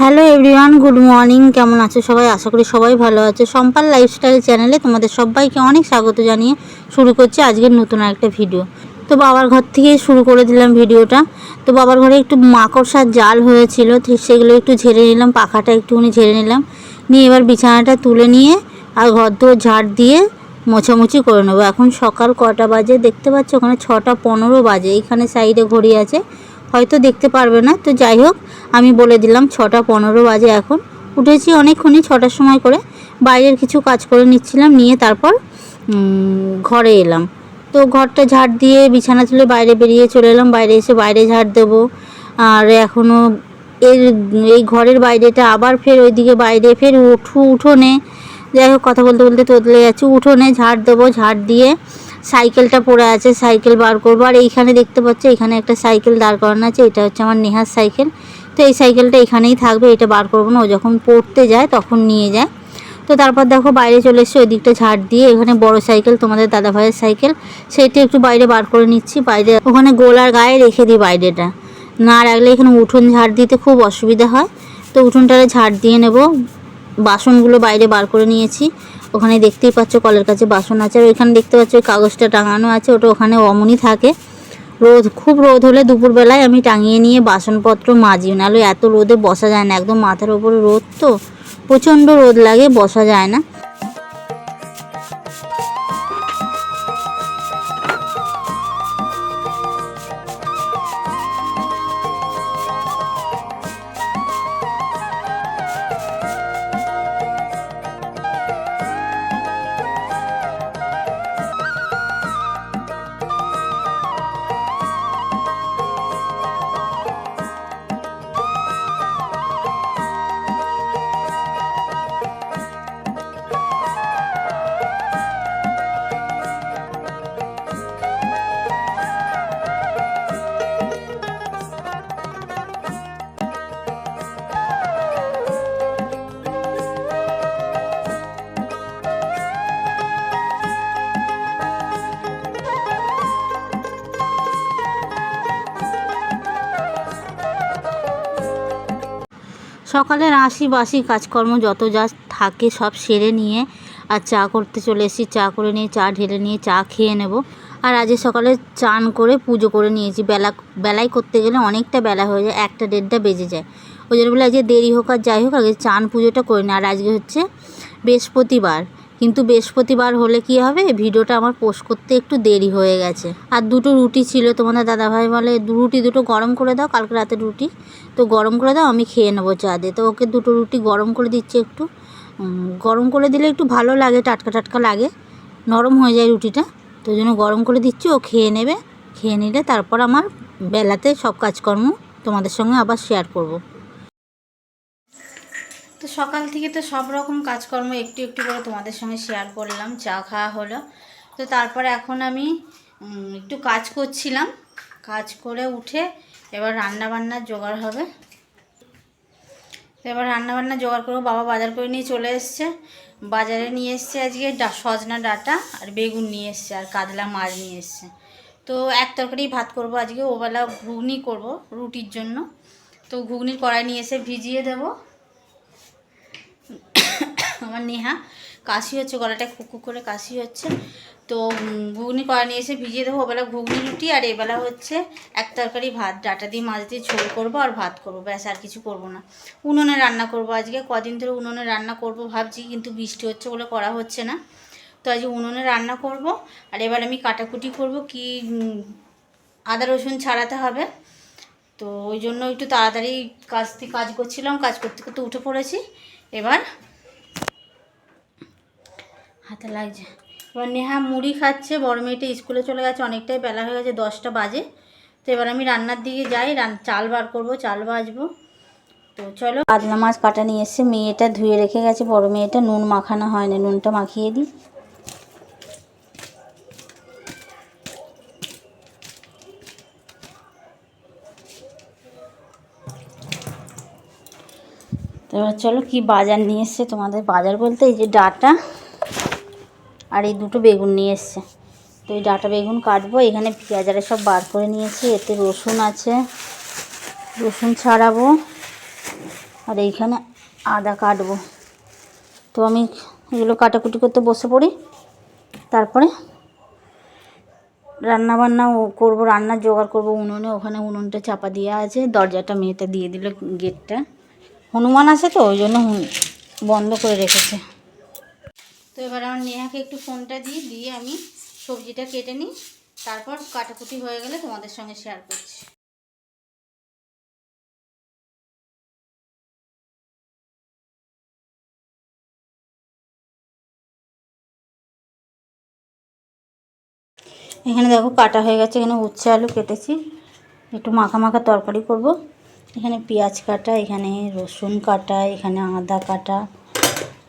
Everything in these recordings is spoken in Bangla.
হ্যালো এভরিওয়ান গুড মর্নিং কেমন আছো সবাই? আশা করি সবাই ভালো আছে। সম্পাল লাইফস্টাইল চ্যানেলে তোমাদের সবাইকে অনেক স্বাগত জানিয়ে শুরু করছি আজকের নতুন একটা ভিডিও তো বাবার ঘর থেকে শুরু করে দিলাম ভিডিওটা। তো বাবার ঘরে একটু মাকড়সার জাল হয়েছিল সেগুলো একটু ঝেড়ে নিলাম, পাখাটা একটুখানি ঝেড়ে নিলাম। নিয়ে এবার বিছানাটা তুলে নিয়ে আর ঘর দোর ঝাড় দিয়ে মোছামুছি করে নেব। এখন সকাল কটা বাজে? দেখতে পাচ্ছ ওখানে ছটা পনেরো বাজে। এখানে সাইডে ঘড়ি আছে। হয়তো দেখতে পারবে না। তো যাই হোক, আমি বলে দিলাম ছটা পনেরো বাজে এখন। উঠেছি অনেকক্ষণই ছটার সময় করে। বাইরের কিছু কাজ করে নিচ্ছিলাম, নিয়ে তারপর ঘরে এলাম। তো ঘরটা ঝাড় দিয়ে বিছানা তুলে বাইরে বেরিয়ে চলে এলাম। বাইরে এসে বাইরে ঝাড় দেবো। আর এখনও এর, এই ঘরের বাইরেটা আবার ফের ওইদিকে বাইরে ফের উঠু, উঠোনে। যাই হোক, কথা বলতে বলতে তোদলে যাচ্ছি উঠোনে ঝাড় দেবো, ঝাড় দিয়ে সাইকেলটা পড়ে আছে, সাইকেল বার করব। আর এইখানে দেখতে পাচ্ছ, এখানে একটা সাইকেল দাঁড় করানো আছে, এটা হচ্ছে আমার নেহার সাইকেল। তো এই সাইকেলটা এখানেই থাকবে, এটা বার করব না, ও যখন পড়তে যায় তখন নিয়ে যায়। তো তারপর দেখো, বাইরে চলে এসে ওই দিকটা ঝাড় দিয়ে, এখানে বড় সাইকেল, তোমাদের দাদা ভাইয়ের সাইকেল। সেটা একটু বাইরে বার করে নিচ্ছি, বাইরে ওখানে গোলার গায়ে রেখে দিই বাইরেটা। না রাখলে এখানে উঠোন ঝাড় দিতে খুব অসুবিধা হয়। তো উঠোনটারে ঝাড় দিয়ে নেব। বাসনগুলো বাইরে বার করে নিয়েছি। ওখানে দেখতেই পাচ্ছ কলের কাছে বাসন আছে, আর ওইখানে দেখতে পাচ্ছ ওই কাগজটা টাঙানো আছে, ওটা ওখানে অমনই থাকে। রোদ, খুব রোদ হলে দুপুরবেলায় আমি টাঙিয়ে নিয়ে বাসনপত্র মাজি, নাহলে এত রোদে বসা যায় না, একদম মাথার ওপরে রোদ তো, প্রচণ্ড রোদ লাগে, বসা যায় না। সকালের আশি বাসি কাজকর্ম যত যা থাকে সব সেরে নিয়ে আর চা করতে চলে এসেছি। চা করে নিয়ে, চা ঢেলে নিয়ে, চা খেয়ে নেব। আর আজকে সকালে চান করে পুজো করে নিয়েছি। বেলা বেলায় করতে গেলে অনেকটা বেলা হয়ে যায়, একটা দেড়টা বেজে যায়। ওই জন্য বলে আজকে দেরি হোক আর যাই হোক, আগে চান পুজোটা করে নিই আর আজকে হচ্ছে বৃহস্পতিবার। কিন্তু বৃহস্পতিবার হলে কি হবে? ভিডিওটা আমার পোস্ট করতে একটু দেরি হয়ে গেছে। আর দুটো রুটি ছিল তোমাদের দাদাভাই বলে রুটি দুটো গরম করে দাও, কালকে রাতে রুটি। তো গরম করে দাও, আমি খেয়ে নেব চা দিয়ে। তো ওকে দুটো রুটি গরম করে দিচ্ছে একটু। গরম করে দিলে একটু ভালো লাগে, টাটকা টাটকা লাগে। নরম হয়ে যায় রুটিটা। তো জন্য গরম করে দিচ্ছি, ও খেয়ে নেবে। খেয়ে নিলে তারপর আমার বেলাতে সব কাজকর্ম তোমাদের সঙ্গে আবার শেয়ার করব। তো সকাল থেকে তো সব রকম কাজকর্ম একটু একটু করে তোমাদের সঙ্গে শেয়ার করলাম, চা খাওয়া হলো। তো তারপরে এখন আমি একটু কাজ করছিলাম। কাজ করে উঠে এবার রান্না বান্নার জোগাড় হবে। তো এবার রান্না বান্না জোগাড় করব। বাবা বাজার করে নিয়ে চলে এসছে। বাজারে নিয়ে এসছে আজকে ডা- সজনা ডাটা আর বেগুন নিয়ে এসছে আর কাতলা মাছ নিয়ে এসছে। তো এক তরকারি ভাত করব আজকে। ওবেলা ঘুগনি করব রুটির জন্য। তো ঘুগনির কড়াই নিয়ে এসে ভিজিয়ে দেবো। আমার নেহা। কাশি হচ্ছে, গলাটা কুকু করে কাশি হচ্ছে। তো ঘুগনি কড়া নিয়ে এসে ভিজিয়ে দেবো। ওবেলা ঘুগনি, রুটি আর এবেলা হচ্ছে এক তরকারি ভাত। ডাটা দিয়ে মাছ দিয়ে ঝোল করব আর ভাত করব। ব্যাস, আর কিছু করব না। উনুনে রান্না করব আজকে। কদিন ধরে উনুনে রান্না করব ভাবছি, কিন্তু বৃষ্টি হচ্ছে বলে করা হচ্ছে না। তো আজকে উনুনে রান্না করব। আর এবার আমি কাটাকুটি করব। কি আদা, রসুন ছাড়াতে হবে। তো ওই জন্য একটু তাড়াতাড়ি কাজ কাজ করছিলাম। কাজ করতে করতে উঠে পড়েছি। এবার হাতে লাগছে। এবার নেহা মুড়ি খাচ্ছে, বড় মেয়েটা স্কুলে চলে গেছে, অনেকটাই বেলা হয়ে গেছে, দশটা বাজে। তো এবার আমি রান্নার দিকে যাই চাল বার করব, চাল ভাজবো। তো চলো। কাতলা মাছ কাটা নিয়ে এসছে, মেয়েটা ধুয়ে রেখে গেছে, বড় মেয়েটা, নুন মাখানো হয় না, নুনটা মাখিয়ে দিই। এবার চলো কি বাজার নিয়ে এসছে তোমাদের বাজার বলতে, এই যে ডাটা। আর এই দুটো বেগুন নিয়ে এসছে। তো এই ডাটা বেগুন কাটবো, এখানে পেঁয়াজ আরে সব বার করে নিয়েছি, এতে রসুন আছে। রসুন ছাড়াবো, আর এইখানে আদা কাটবো। তো আমি এগুলো কাটাকুটি করতে বসে পড়ি, তারপরে রান্না বান্না করব রান্নার জোগাড় করব উনুনে, ওখানে উনুনটা চাপা দেওয়া আছে, দরজাটা মেয়েটা দিয়ে দিল গেটটা। হনুমান আছে তো, ওই জন্য বন্ধ করে রেখেছে। তো এবার আমার নেহাকে একটু ফোনটা দিই দিয়ে আমি সবজিটা কেটে নিই। তারপর কাটাকুটি হয়ে গেলে তোমাদের সঙ্গে শেয়ার করছি। এখানে দেখো কাটা হয়ে গেছে, এখানে উচ্ছে আলু কেটেছি। একটু মাখা মাখা তরকারি করব। এখানে পেঁয়াজ কাটা, এখানে রসুন কাটা, এখানে আদা কাটা।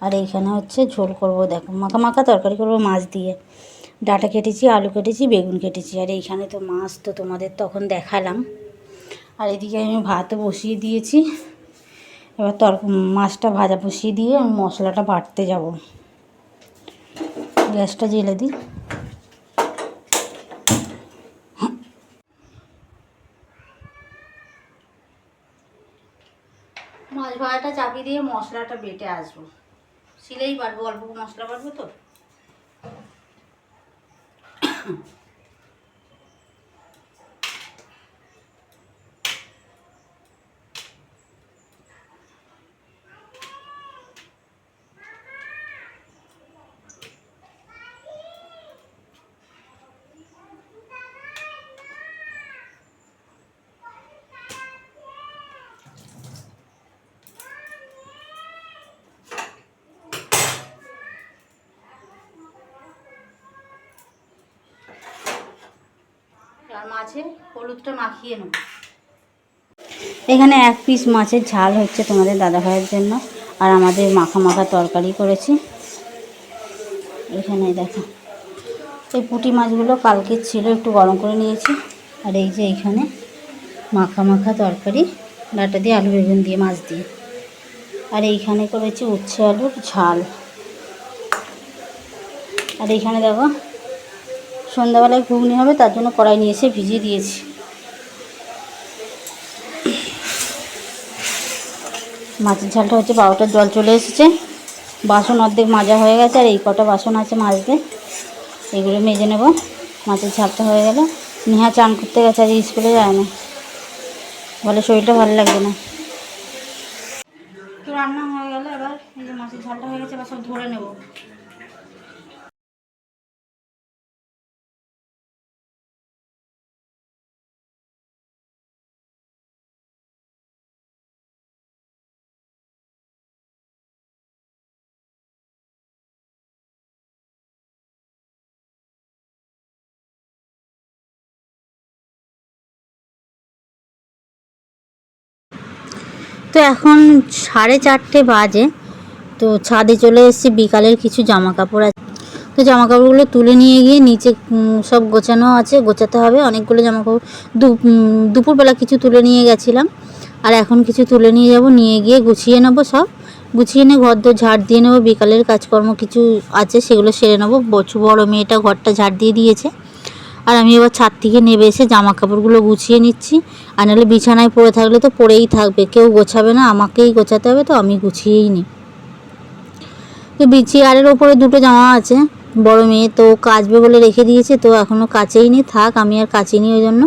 আর এইখানে হচ্ছে ঝোল করব, দেখো মাখা মাখা তরকারি করব মাছ দিয়ে। ডাটা কেটেছি, আলু কেটেছি, বেগুন কেটেছি। আর এইখানে তো মাছ তো তোমাদের তখন দেখালাম। আর এদিকে আমি ভাতও বসিয়ে দিয়েছি। এবার তর, মাছটা ভাজা বসিয়ে দিয়ে আমি মশলাটা বাটতে যাব। গ্যাসটা জেলে দিই। মাছ ভাজাটা চাপিয়ে দিয়ে মশলাটা বেটে আসব। শিলেই বাটবো অল্প মশলা বাটবো তো। মাছে হলুদটা মাখিয়ে নেব। এখানে এক পিস মাছের ঝাল হচ্ছে তোমাদের দাদা ভাইয়ের জন্য, আর আমাদের মাখা মাখা তরকারি করেছি। এখানে দেখো, এই পুঁটি মাছগুলো কালকে ছিল, একটু গরম করে নিয়েছি। আর এই যে এইখানে মাখা মাখা তরকারি, ডাটা দিয়ে আলু বেগুন দিয়ে মাছ দিয়ে। আর এইখানে করেছি উচ্ছে আলুর ঝাল। আর এইখানে দেখো সন্ধ্যাবেলায় ঘুগনি হবে, তার জন্য কড়াই নিয়ে এসে ভিজিয়ে দিয়েছি। মাছের ঝালটা হচ্ছে বারোটার জল চলে এসেছে। বাসন অর্ধেক মাজা হয়ে গেছে, আর এই কটা বাসন আছে মাজতে। এগুলো মেজে নেব। মাছের ঝালটা হয়ে গেলে। নেহা চান করতে গেছে, আজ স্কুলে যায় না। বলে শরীরটা ভালো লাগবে না। তো রান্না হয়ে গেল এবার, এই যে মাছের ঝালটা হয়ে গেছে, এবার সব ধরে নেব। তো এখন সাড়ে চারটে বাজে, তো ছাদে চলে এসেছি, বিকালের কিছু জামা কাপড় আছে তো জামা কাপড়গুলো তুলে নিয়ে গিয়ে নিচে সব গোছানো আছে, গোছাতে হবে, অনেকগুলো জামা কাপড় দুপুরবেলা কিছু তুলে নিয়ে গেছিলাম, আর এখন কিছু তুলে নিয়ে যাব, নিয়ে গিয়ে গুছিয়ে নেব সব, গুছিয়ে নিয়ে ঘর দোর ঝাড় দিয়ে নেব, বিকালের কাজকর্ম কিছু আছে, সেগুলো সেরে নেব বড় মেয়েটা ঘরটা ঝাড় দিয়ে দিয়েছে আর আমি এবার ছাদ থেকে নেবে এসে জামা কাপড়গুলো গুছিয়ে নিচ্ছি। আর নাহলে বিছানায় পড়ে থাকলে তো পড়েই থাকবে। কেউ গোছাবে না, আমাকেই গোছাতে হবে তো, আমি গুছিয়েই নিই তো চেয়ারের ওপরে দুটো জামা আছে। বড় মেয়ে তো কাচবে বলে রেখে দিয়েছে, তো এখনও কাচেই নি। থাক, আমি আর কাচিনি ওই জন্য।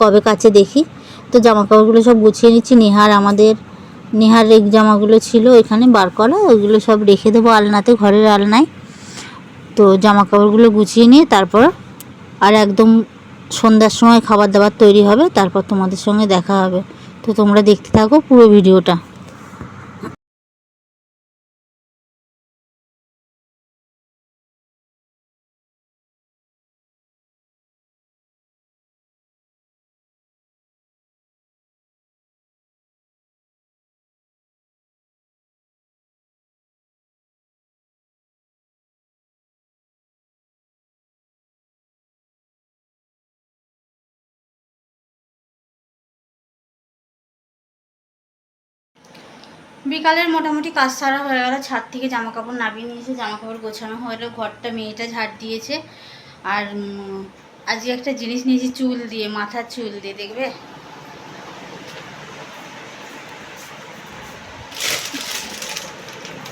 কবে কাছে দেখি। তো জামা কাপড়গুলো সব গুছিয়ে নিচ্ছি। নেহার আমাদের, নেহার এক জামাগুলো ছিল এখানে বার করা ওইগুলো সব রেখে দেবো আলনাতে, ঘরের আলনায়। তো জামা কাপড়গুলো গুছিয়ে নিয়ে তারপর আর একদম সন্ধ্যার সময় খাবার দাবার তৈরি হবে, তারপর তোমাদের সঙ্গে দেখা হবে। তো তোমরা দেখতে থাকো পুরো ভিডিওটা। বিকালের মোটামুটি কাজ সারা হয়ে গেল। ছাদ থেকে জামা কাপড় নামিয়ে নিয়েছে জামা কাপড় গোছানো হয়ে গেলো ঘরটা মেয়েটা ঝাড় দিয়েছে। আর আজকে একটা জিনিস নিয়েছি, চুল দিয়ে, মাথার চুল দিয়ে, দেখবে?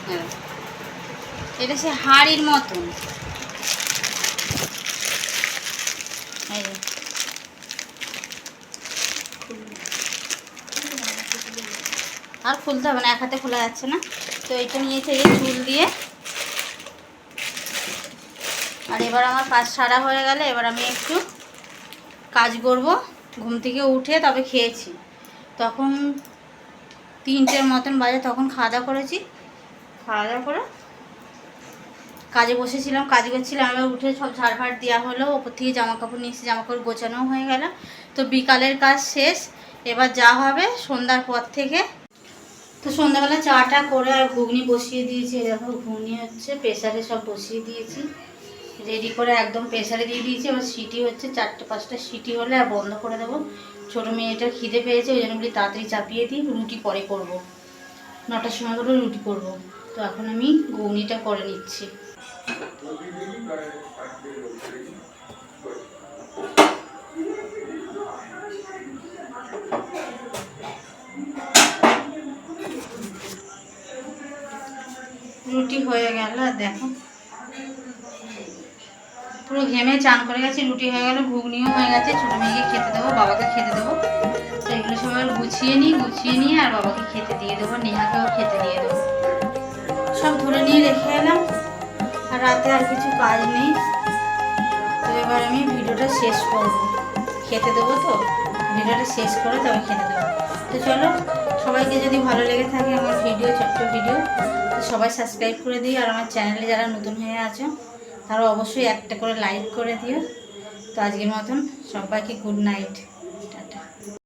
হ্যাঁ। এটা সে হাড়ির মতন। এই আর খুলতে হবে না, এক হাতে খোলা যাচ্ছে না। তো এটা নিয়েছে এই চুল দিয়ে। আর এবার আমার কাজ সারা হয়ে গেলে এবার আমি একটু কাজ করব। ঘুম থেকে উঠে তবে খেয়েছি। তখন তিনটের মতন বাজে, তখন খাওয়া দাওয়া করেছি। খাওয়া দাওয়া করে কাজে বসেছিলাম, কাজ করছিলাম। এবার উঠে সব ঝাড়ফাড় দেওয়া হলো, ওপর থেকে জামা কাপড় নিয়ে এসে জামা কাপড় গোছানোও হয়ে গেল। তো বিকালের কাজ শেষ। এবার যা হবে সন্ধ্যার পর থেকে তো সন্ধ্যাবেলা চাটা করে আর ঘুগনি বসিয়ে দিয়েছি দেখো ঘুগনি হচ্ছে প্রেশারে সব বসিয়ে দিয়েছি রেডি করে একদম প্রেশারে দিয়ে দিয়েছি, এবার সিটি হচ্ছে চারটে, পাঁচটা সিটি হলে আর বন্ধ করে দেবো ছোটো মেয়েটার খিদে পেয়েছে, ওই জন্য বলি তাড়াতাড়ি চাপিয়ে দিই, রুটি পরে করব। নটার সময় করে রুটি করব। তো এখন আমি ঘুগনিটা করে নিচ্ছি রুটি হয়ে গেল দেখো। পুরো ঘেমে চান করে গেছে, রুটি হয়ে গেল, ঘুগনিও হয়ে গেছে, ছোটো মেয়েকে খেতে দেবো, বাবাকে খেতে দেবো। তো এগুলো সব এবার গুছিয়ে নিই, গুছিয়ে নিয়ে আর বাবাকে খেতে দিয়ে দেবো, নেহাকেও খেতে দিয়ে দেবো। সব ধরে নিয়ে রেখে এলাম, আর রাতে আর কিছু কাজ নেই। তো এবার আমি ভিডিওটা শেষ করব। খেতে দেবো তো, ভিডিওটা শেষ করে তবে খেতে দেবো। তো চলো, সবাইকে যদি ভালো লেগে থাকে আমার ভিডিও, ছোট্ট ভিডিও সবাই সাবস্ক্রাইব করে দিও আর আমার চ্যানেলে যারা নতুন হয়ে আছো, তারা অবশ্যই একটা করে লাইক করে দিও। তো আজকের মতন সবাইকে গুড নাইট